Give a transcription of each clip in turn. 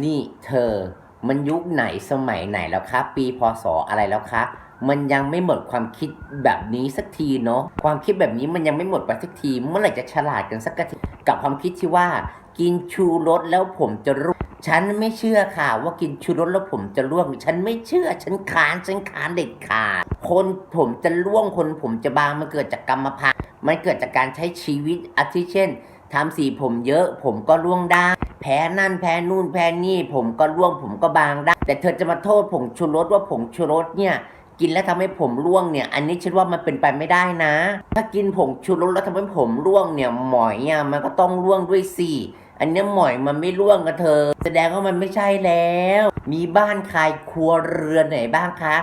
นี่เธอ มันยุคไหนสมัยไหนแล้วคะ ปีพศอะไรแล้วคะ มันยังไม่หมดความคิดแบบนี้สักทีเนาะ ความคิดแบบนี้มันยังไม่หมดไปสักที เมื่อไหร่จะฉลาดกันสักที กับความคิดที่ว่า กินชูรสแล้วผมจะร่วงฉันไม่เชื่อค่ะ ว่ากินชูรสแล้วผมจะร่วง ฉันไม่เชื่อ ฉันค้าน ฉันค้านเด็ดขาด คนผมจะร่วง คนผมจะบาง มันเกิดจากกรรมพันธุ์ มันเกิดจากการใช้ชีวิตอาทิเช่นทำสีผมเยอะ ผมก็ร่วงได้ แพ้นั่นแพ้นู่นแพ้นี่ ผมก็ร่วงผมก็บางได้ แต่เธอจะมาโทษผงชูรสว่าผงชูรสเนี่ยกินแล้วทำให้ผมร่วงเนี่ย อันนี้ฉันว่ามันเป็นไปไม่ได้นะ ถ้ากินผงชูรสแล้วทำให้ผมร่วงเนี่ยหมอยอะมันก็ต้องร่วงด้วยสิอันนี้หมอยมันไม่ร่วงกับเธอ แสดงว่ามันไม่ใช่แล้ว มีบ้านใครครัวเรือนไหนบ้างคะ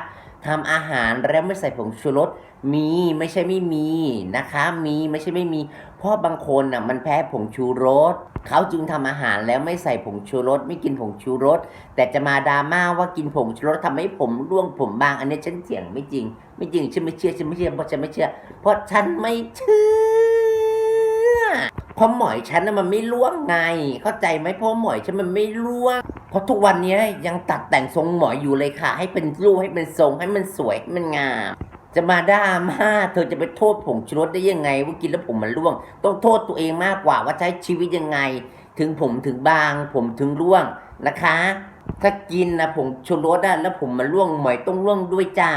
ทำอาหารแล้วไม่ใส่ผงชูรสมีไม่ใช่ไม่มีนะคะ มีไม่ใช่ไม่มี เพราะบางคนอะมันแพ้ผงชูรสเขาจึงทำอาหารแล้วไม่ใส่ผงชูรสไม่กินผงชูรสแต่จะมาดราม่าว่ากินผงชูรสทำให้ผมร่วงผมบาง อันนี้ฉันเถียงไม่จริง ไม่จริงฉันไม่เชื่อฉันไม่เชื่อเพราะฉันไม่เชื่อ เพราะฉันไม่เชื่อเพราะหมอยฉันน่ะมันไม่ร่วงไง เข้าใจไหมเพราะหมอยฉันมันไม่ร่วง เพราะทุกวันนี้ยังตัดแต่งทรงหมอยอยู่เลยค่ะ ให้เป็นรูปให้เป็นทรงให้มันสวยให้มันงาม จะมาด่ามาเธอจะไปโทษผงชูรสได้ยังไง ว่ากินแล้วผมมันร่วง ต้องโทษตัวเองมากกว่าว่าใช้ชีวิตยังไง ถึงผมถึงบาง ผมถึงร่วงนะคะ ถ้ากินนะผงชูรสอะแล้วผมมันร่วงหมอยต้องร่วงด้วยจ้า